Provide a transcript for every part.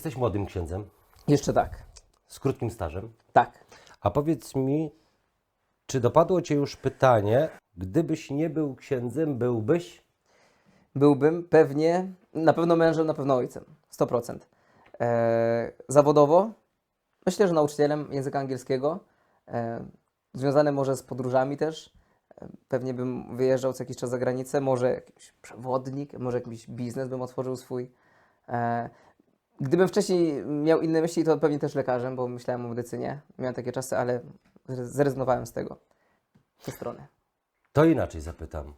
Jesteś młodym księdzem Jeszcze tak. z krótkim stażem. Tak. A powiedz mi, czy dopadło Cię już pytanie, gdybyś nie był księdzem, byłbyś? Byłbym pewnie, na pewno mężem, na pewno ojcem. 100%. E, zawodowo myślę, że nauczycielem języka angielskiego. E, związane może z podróżami też. E, pewnie bym wyjeżdżał co jakiś czas za granicę. Może jakiś przewodnik, może jakiś biznes bym otworzył swój. E, gdybym wcześniej miał inne myśli, to pewnie też lekarzem, bo myślałem o medycynie. Miałem takie czasy, ale zre- zrezygnowałem z tego. W tę stronę. To inaczej zapytam.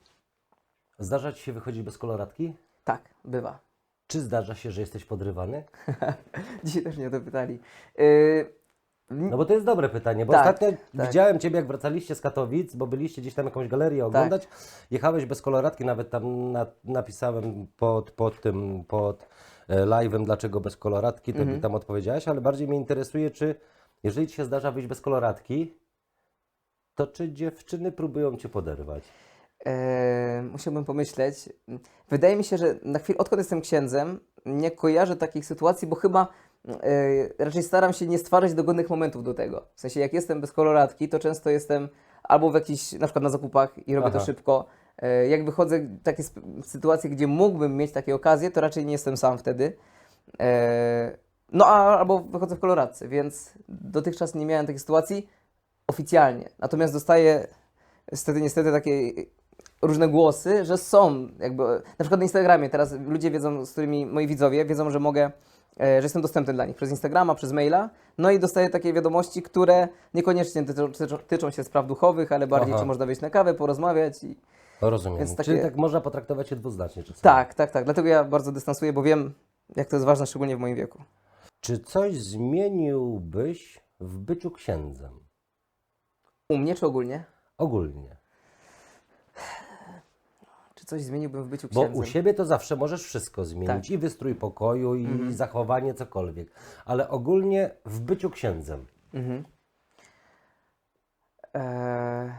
Zdarza Ci się wychodzić bez koloratki? Tak, bywa. Czy zdarza się, że jesteś podrywany? Dzisiaj też mnie o to pytali. Yy, No bo to jest dobre pytanie, bo Tak, ostatnio tak. widziałem Ciebie, jak wracaliście z Katowic, bo byliście gdzieś tam jakąś galerię oglądać. Jechałeś bez koloratki, nawet tam na, napisałem pod, pod tym, pod e, live'em, dlaczego bez koloratki, to Mhm. mi tam odpowiedziałeś, ale bardziej mnie interesuje, czy jeżeli Ci się zdarza wyjść bez koloratki, to czy dziewczyny próbują Cię poderwać? e, musiałbym pomyśleć. Wydaje mi się, że na chwilę, odkąd jestem księdzem, nie kojarzę takich sytuacji, bo chyba raczej staram się nie stwarzać dogodnych momentów do tego. W sensie, jak jestem bez koloratki, to często jestem albo w jakiś, na przykład na zakupach i robię to Aha. szybko. E, jak wychodzę w takie sytuacje, gdzie mógłbym mieć takie okazje, to raczej nie jestem sam wtedy. E, no a, albo wychodzę w koloradce, więc dotychczas nie miałem takiej sytuacji oficjalnie. Natomiast dostaję niestety, niestety takie różne głosy, że są jakby, na przykład na Instagramie, teraz ludzie wiedzą, z którymi moi widzowie wiedzą, że mogę, że jestem dostępny dla nich przez Instagrama, przez maila, no i dostaję takie wiadomości, które niekoniecznie tyczą, się spraw duchowych, ale bardziej, Aha. czy można wyjść na kawę, porozmawiać i rozumiem. Więc Czyli takie- tak można potraktować się dwuznacznie czasami. tak, tak, tak, dlatego ja bardzo dystansuję, bo wiem, jak to jest ważne, szczególnie w moim wieku. Czy coś zmieniłbyś w byciu księdzem? U mnie czy ogólnie? Ogólnie. Coś zmieniłbym w byciu Bo księdzem? u siebie to zawsze możesz wszystko zmienić. Tak. Mhm. I wystrój pokoju, i zachowanie, cokolwiek. Ale ogólnie w byciu księdzem. Mhm. Eee,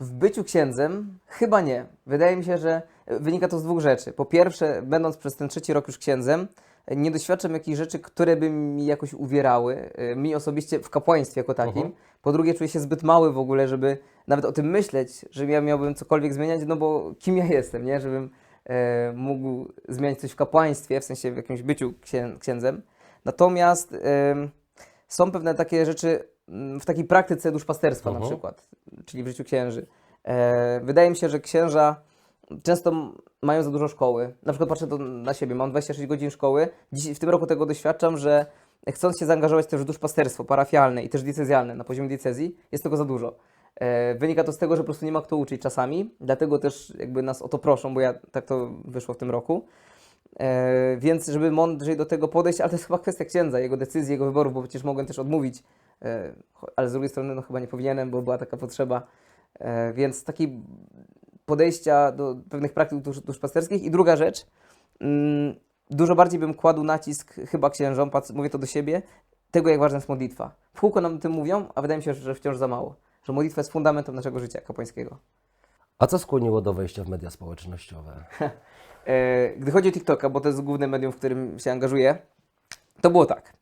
w byciu księdzem chyba nie. Wydaje mi się, że wynika to z dwóch rzeczy. Po pierwsze, będąc przez ten trzeci rok już księdzem, nie doświadczam jakichś rzeczy, które by mi jakoś uwierały, e, mi osobiście w kapłaństwie jako takim. Mhm. Po drugie, czuję się zbyt mały w ogóle, żeby nawet o tym myśleć, że ja miałbym cokolwiek zmieniać, no bo kim ja jestem, nie? Żebym e, mógł zmieniać coś w kapłaństwie, w sensie w jakimś byciu księ, księdzem. Natomiast em, są pewne takie rzeczy mm, w takiej praktyce duszpasterstwa na Mhm. przykład, czyli w życiu księży. E, wydaje mi się, że księża często mają za dużo szkoły. Na przykład patrzę to na siebie, mam 26 godzin szkoły. Dziś, w tym roku tego doświadczam, że chcąc się zaangażować też w duszpasterstwo parafialne i też diecezjalne na poziomie diecezji, jest tego za dużo. E, wynika to z tego, że po prostu nie ma kto uczyć czasami, dlatego też jakby nas o to proszą, bo ja tak to wyszło w tym roku. E, więc żeby mądrzej do tego podejść, ale to jest chyba kwestia księdza, jego decyzji, jego wyborów, bo przecież mogłem też odmówić, e, ale z drugiej strony no chyba nie powinienem, bo była taka potrzeba. E, więc taki podejścia do pewnych praktyk dusz, duszpasterskich. I druga rzecz, mm, dużo bardziej bym kładł nacisk chyba księżom, mówię to do siebie, tego jak ważna jest modlitwa. W kółko nam o tym mówią, a wydaje mi się, że wciąż za mało. Że modlitwa jest fundamentem naszego życia kapłańskiego. A co skłoniło do wejścia w media społecznościowe? E, Gdy chodzi o TikToka, bo to jest główne medium, w którym się angażuję, to było tak.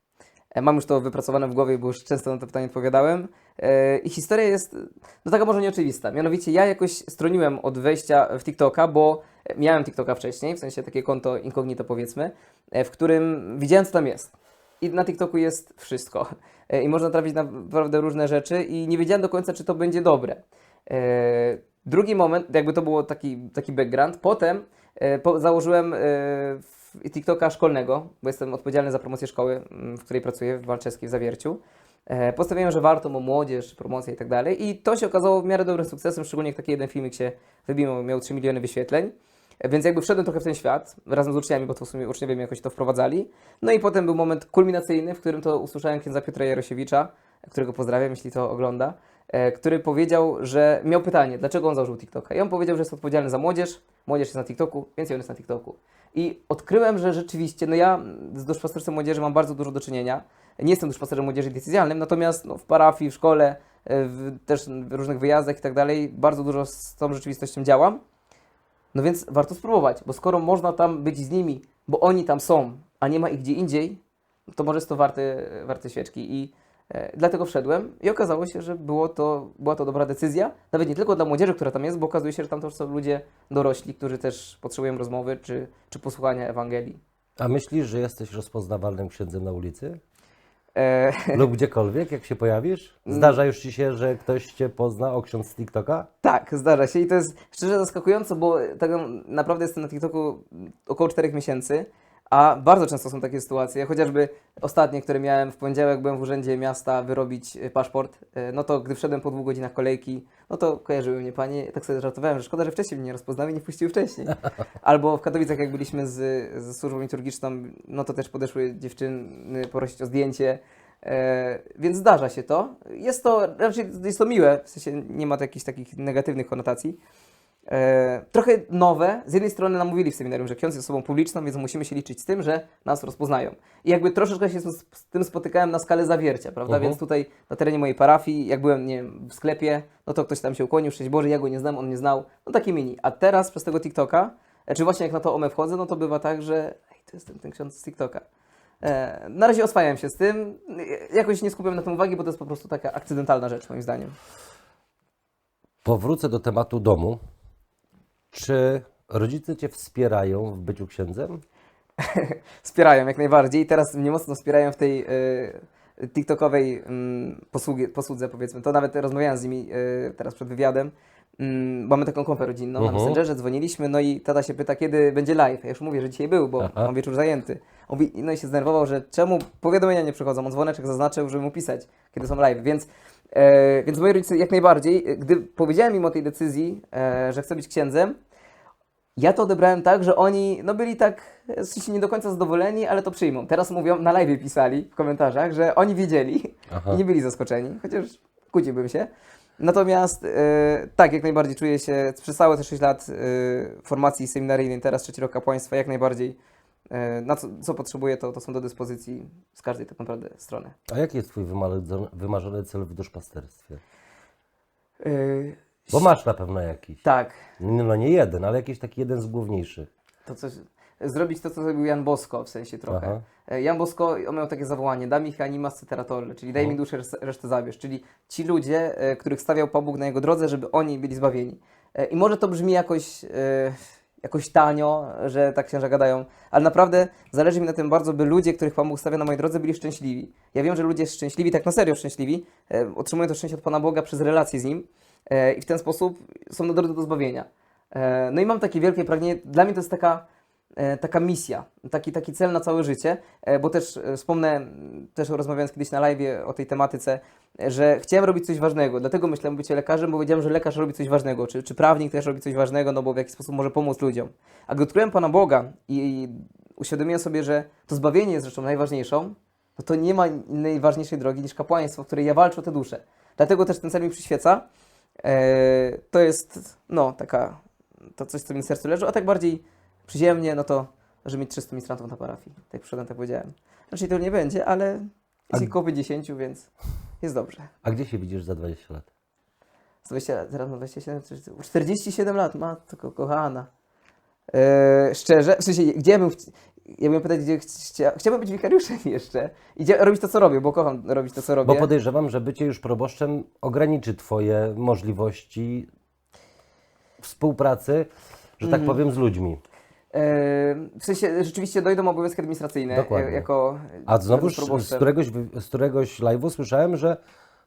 E, Mam już to wypracowane w głowie, bo już często na to pytanie odpowiadałem. E, I historia jest, no taka może nieoczywista. Mianowicie ja jakoś stroniłem od wejścia w TikToka, bo miałem TikToka wcześniej, w sensie takie konto incognito powiedzmy, e, w którym widziałem co tam jest. I na TikToku jest wszystko. I można trafić na naprawdę różne rzeczy i nie wiedziałem do końca, czy to będzie dobre. Drugi moment, jakby to było taki, taki background. Potem po, założyłem TikToka szkolnego, bo jestem odpowiedzialny za promocję szkoły, mm, w której pracuję w Walczewskiej w Zawierciu. E, Postanowiłem, że warto o młodzież, promocję i tak dalej. I to się okazało w miarę dobrym sukcesem, szczególnie jak taki jeden filmik się wybił, miał 3 miliony wyświetleń. E, Więc jakby wszedłem trochę w ten świat, razem z uczniami, bo to w sumie uczniowie jakoś to wprowadzali. No i potem był moment kulminacyjny, w którym to usłyszałem księdza Piotra Jarosiewicza, którego pozdrawiam, jeśli to ogląda, który powiedział, że miał pytanie, dlaczego on założył TikToka. I on powiedział, że jest odpowiedzialny za młodzież, młodzież jest na TikToku, więc on jest na TikToku. I odkryłem, że rzeczywiście, no ja z duszpasterstwem młodzieży mam bardzo dużo do czynienia. Nie jestem duszpasterzem młodzieży decyzjalnym, natomiast no, w parafii, w szkole, e, w, też w różnych wyjazdach i tak dalej, bardzo dużo z tą rzeczywistością działam. No więc warto spróbować, bo skoro można tam być z nimi, bo oni tam są a nie ma ich gdzie indziej, to może jest to warte, warte świeczki. I e, dlatego wszedłem i okazało się, że było to, była to dobra decyzja. Nawet nie tylko dla młodzieży, która tam jest, bo okazuje się, że tam też są ludzie dorośli, którzy też potrzebują rozmowy czy, czy posłuchania Ewangelii. A myślisz, że jesteś rozpoznawalnym księdzem na ulicy? E, Lub gdziekolwiek, jak się pojawisz? Zdarza już ci się, że ktoś cię pozna, o ksiądz z TikToka? Tak, zdarza się i to jest szczerze zaskakujące, bo tak naprawdę jestem na TikToku około 4 miesięcy, a bardzo często są takie sytuacje, chociażby ostatnie, które miałem w poniedziałek, byłem w urzędzie miasta wyrobić y, paszport, y, no to gdy wszedłem po dwóch godzinach kolejki, no to kojarzyły mnie panie, tak sobie żartowałem, że szkoda, że wcześniej mnie nie rozpoznały i nie wpuściły wcześniej. Albo w Katowicach, jak byliśmy z, ze służbą liturgiczną, no to też podeszły dziewczyny prosić o zdjęcie, E, więc zdarza się to. Jest to raczej jest to miłe, w sensie nie ma to jakichś takich negatywnych konotacji. E, trochę nowe. Z jednej strony nam mówili w seminarium, że ksiądz jest osobą publiczną, więc musimy się liczyć z tym, że nas rozpoznają. I jakby troszeczkę się z, z tym spotykałem na skalę zawiercia, prawda? Mhm. Więc tutaj na terenie mojej parafii, jak byłem nie wiem, w sklepie, no to ktoś tam się ukłonił, szczęść Boże, ja go nie znam, on nie znał. No takie mini. A teraz przez tego TikToka, e, czy właśnie jak na to OME wchodzę, no to bywa tak, że ej, to jest ten, ten ksiądz z TikToka. E, na razie oswajam się z tym. E, Jakoś nie skupiam na tym uwagi, bo to jest po prostu taka akcydentalna rzecz, moim zdaniem. Powrócę do tematu domu. Czy rodzice cię wspierają w byciu księdzem? Wspierają jak najbardziej. I teraz mnie mocno wspierają w tej e, TikTokowej mm, posługi, posłudze, powiedzmy. To nawet rozmawiałem z nimi e, teraz przed wywiadem. Mm, mamy taką konfę rodzinną na Mhm. Messengerze, dzwoniliśmy, no i tata się pyta, kiedy będzie live. Ja już mówię, że dzisiaj był, bo Aha. mam wieczór zajęty. On Mówi, no i się zdenerwował, że czemu powiadomienia nie przychodzą. On dzwoneczek zaznaczył, żeby mu pisać, kiedy są live. Więc, e, więc moi rodzice jak najbardziej, gdy powiedziałem im o tej decyzji, e, że chcę być księdzem, ja to odebrałem tak, że oni no byli tak sensie nie do końca zadowoleni, ale to przyjmą. Teraz mówią, na live pisali w komentarzach, że oni wiedzieli Aha. i nie byli zaskoczeni, chociaż kłóciłbym się. Natomiast e, tak, jak najbardziej czuję się przez całe te 6 lat e, formacji seminaryjnej, teraz trzeci rok kapłaństwa, jak najbardziej na co, co potrzebuję, to, to są do dyspozycji z każdej tak naprawdę strony. A jaki jest twój wymarzony, cel w duszpasterstwie? E, Bo masz na pewno jakiś. tak, No nie jeden, ale jakiś taki jeden z główniejszych. to coś, zrobić to, co zrobił Jan Bosko, w sensie trochę. Aha. E, Jan Bosko, on miał takie zawołanie, dam ich animas ceteratole, czyli daj mi duszę, resztę- zabierz, czyli ci ludzie, e, których stawiał Pan Bóg na jego drodze, żeby oni byli zbawieni. E, I może to brzmi jakoś, e, jakoś tanio, że tak księża gadają, ale naprawdę zależy mi na tym bardzo, by ludzie, których Pan Bóg stawia na mojej drodze, byli szczęśliwi. Ja wiem, że ludzie szczęśliwi, tak na serio szczęśliwi, e, otrzymują to szczęście od Pana Boga przez relacje z Nim e, i w ten sposób są na drodze do zbawienia. E, No i mam takie wielkie pragnienie, dla mnie to jest taka taka misja, taki, taki cel na całe życie, e, bo też e, wspomnę, też rozmawiając kiedyś na live o tej tematyce, e, że chciałem robić coś ważnego, dlatego myślałem o bycie lekarzem, bo wiedziałem, że lekarz robi coś ważnego, czy, czy prawnik też robi coś ważnego, no bo w jakiś sposób może pomóc ludziom. A gdy odkryłem Pana Boga i, i uświadomiłem sobie, że to zbawienie jest rzeczą najważniejszą, no to nie ma innej ważniejszej drogi niż kapłaństwo, w której ja walczę o tę duszę. Dlatego też ten cel mi przyświeca. E, to jest, no, taka, to coś, co mi na sercu leży, a tak bardziej przyziemnie, no to, że mieć 300 ministrantów na parafii. Tak przyszedłem, tak powiedziałem. Raczej to nie będzie, ale jest A- ich około 10, więc jest dobrze. A gdzie się widzisz za 20 lat? Z 20, teraz mam 27, 47 lat, matko kochana. E, szczerze, w sensie, gdzie ja bym, ja bym pytać, gdzie chcia, chciałbym być wikariuszem jeszcze i robić to, co robię, bo kocham robić to, co robię. Bo podejrzewam, że bycie już proboszczem ograniczy Twoje możliwości współpracy, że tak Mhm. powiem, z ludźmi. E, w sensie, rzeczywiście dojdą obowiązki administracyjne Dokładnie. e, jako A znowuż jako z któregoś, z któregoś live'u słyszałem, że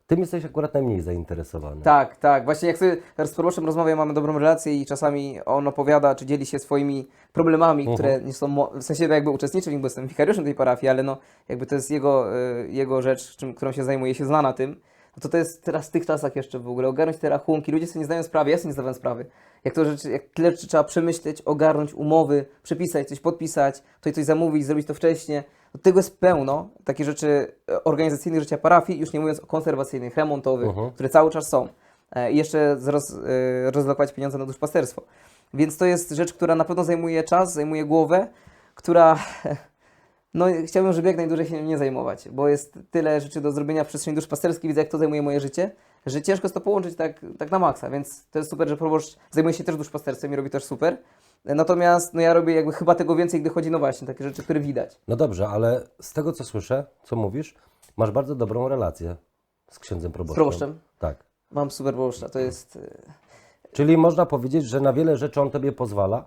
Tym jesteś akurat najmniej zainteresowany. Tak, tak. Właśnie jak sobie z proboszczem rozmawiam, mamy dobrą relację i czasami on opowiada, czy dzieli się swoimi problemami, Mhm. które nie są, w sensie no jakby uczestniczy w nich, bo jestem wikariuszem tej parafii, ale no jakby to jest jego, y, jego rzecz, czym, którą się zajmuje, się zna na tym. No to to jest teraz w tych czasach jeszcze w ogóle, ogarnąć te rachunki, ludzie sobie nie zdają sprawy, ja sobie nie zdawałem sprawy. Jak to rzeczy, jak tyle rzeczy trzeba przemyśleć, ogarnąć umowy, przepisać, coś podpisać, tutaj coś zamówić, zrobić to wcześniej. No tego jest pełno, takie rzeczy e, organizacyjnych życia parafii, już nie mówiąc o konserwacyjnych, remontowych, Mhm. które cały czas są. E, I jeszcze zroz, e, rozlokować pieniądze na duszpasterstwo. Więc to jest rzecz, która na pewno zajmuje czas, zajmuje głowę, która no chciałbym, żeby jak najdłużej się nie zajmować, bo jest tyle rzeczy do zrobienia w przestrzeni duszpasterskiej, widzę jak to zajmuje moje życie, że ciężko jest to połączyć tak, tak na maksa, więc to jest super, że proboszcz zajmuje się też duszpasterstwem i robi też super. Natomiast no ja robię jakby chyba tego więcej, gdy chodzi, no właśnie, takie rzeczy, które widać. No dobrze, ale z tego co słyszę, co mówisz, masz bardzo dobrą relację z księdzem Z proboszczem. proboszczem. Tak. Mam super proboszcza, to jest... e, Czyli można powiedzieć, że na wiele rzeczy on tobie pozwala,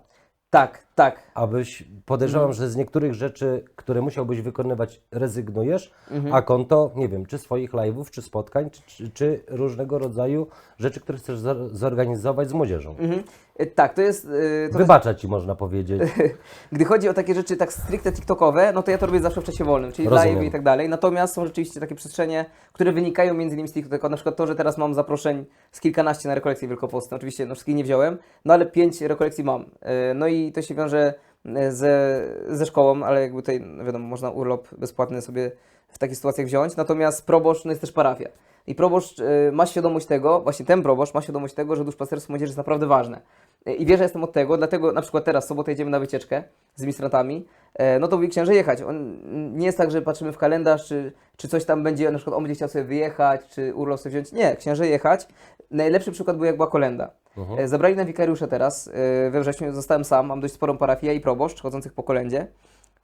Tak, tak. abyś podejrzewam, Mhm. że z niektórych rzeczy, które musiałbyś wykonywać, rezygnujesz, Mhm. a konto, nie wiem, czy swoich live'ów, czy spotkań, czy, czy, czy różnego rodzaju rzeczy, które chcesz zor- zorganizować z młodzieżą. Mhm. E, Tak, to jest... e, To Wybacza ci, można powiedzieć. Gdy chodzi o takie rzeczy tak stricte TikTokowe, no to ja to robię zawsze w czasie wolnym, czyli Rozumiem. live i tak dalej. Natomiast są rzeczywiście takie przestrzenie, które wynikają między innymi z TikToka. Na przykład to, że teraz mam zaproszeń z kilkanaście na rekolekcje wielkopostne. Oczywiście no, wszystkich nie wziąłem, no ale pięć rekolekcji mam. E, No i to się wiąże e, ze, ze szkołą, ale jakby tutaj, wiadomo, można urlop bezpłatny sobie w takich sytuacjach wziąć. Natomiast proboszcz no jest też parafia. I proboszcz e, ma świadomość tego, właśnie ten proboszcz ma świadomość tego, że duszpasterstwo młodzieży jest naprawdę ważne. E, I wie, że jestem od tego, dlatego na przykład teraz, w sobotę jedziemy na wycieczkę z ministrantami, e, no to mówi księże jechać. On, nie jest tak, że patrzymy w kalendarz, czy, czy coś tam będzie, na przykład on będzie chciał sobie wyjechać, czy urlop sobie wziąć. Nie, księże jechać. Najlepszy przykład był jak była kolenda. E, Zabrali na wikariusze teraz, we wrześniu zostałem sam, mam dość sporą parafię i proboszcz chodzących po kolendzie.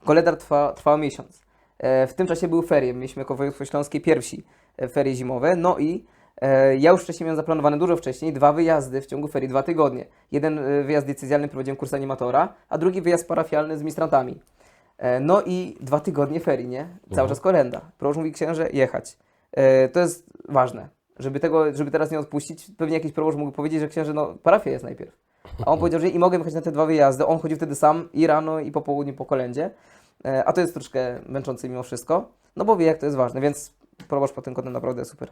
Kolendar trwa, miesiąc. W tym czasie były ferie, mieliśmy jako województwo śląskie pierwsi ferie zimowe, no i ja już wcześniej miałem zaplanowane dużo wcześniej dwa wyjazdy w ciągu ferii, dwa tygodnie. Jeden e, wyjazd decyzjalny prowadziłem kurs animatora, a drugi wyjazd parafialny z ministrantami. E, No i dwa tygodnie ferii, nie? Cały czas kolenda. Proszę mówi księże, jechać. E, To jest ważne, żeby tego, żeby teraz nie odpuścić. Pewnie jakiś proboszcz mógł powiedzieć, że księże, no parafia jest najpierw. A on powiedział, że i mogę jechać na te dwa wyjazdy. On chodził wtedy sam i rano, i po południu po kolędzie. E, A to jest troszkę męczące mimo wszystko, no bo wie, jak to jest ważne, więc proboszcz pod tym kątem naprawdę super.